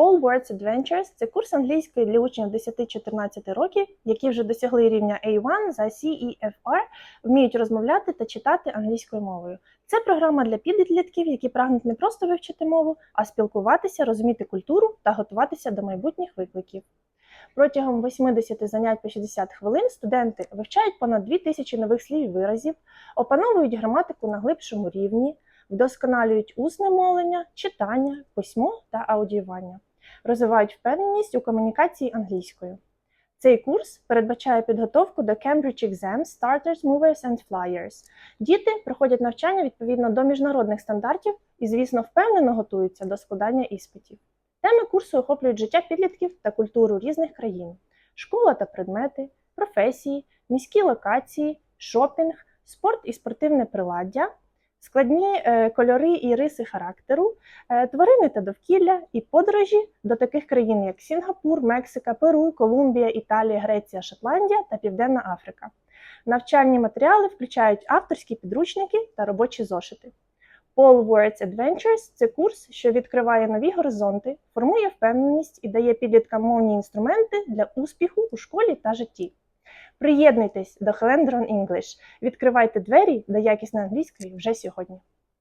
All Words Adventures це курс англійської для учнів 10-14 років, які вже досягли рівня A1 за CEFR, вміють розмовляти та читати англійською мовою. Це програма для підлітків, які прагнуть не просто вивчити мову, а спілкуватися, розуміти культуру та готуватися до майбутніх викликів. Протягом 80 занять по 60 хвилин студенти вивчають понад 2000 нових слів і виразів, опановують граматику на глибшому рівні, вдосконалюють усне мовлення, читання, письмо та аудіювання, розвивають впевненість у комунікації англійською. Цей курс передбачає підготовку до Cambridge Exam Starters, Movers and Flyers. Діти проходять навчання відповідно до міжнародних стандартів і, звісно, впевнено готуються до складання іспитів. Теми курсу охоплюють життя підлітків та культуру різних країн, школа та предмети, професії, міські локації, шопінг, спорт і спортивне приладдя, складні е, кольори і риси характеру, е, тварини та довкілля і подорожі до таких країн, як Сінгапур, Мексика, Перу, Колумбія, Італія, Греція, Шотландія та Південна Африка. Навчальні матеріали включають авторські підручники та робочі зошити. All Words Adventures – це курс, що відкриває нові горизонти, формує впевненість і дає підліткам мовні інструменти для успіху у школі та житті. Приєднуйтесь до Helendron English, відкривайте двері до якісної англійської вже сьогодні.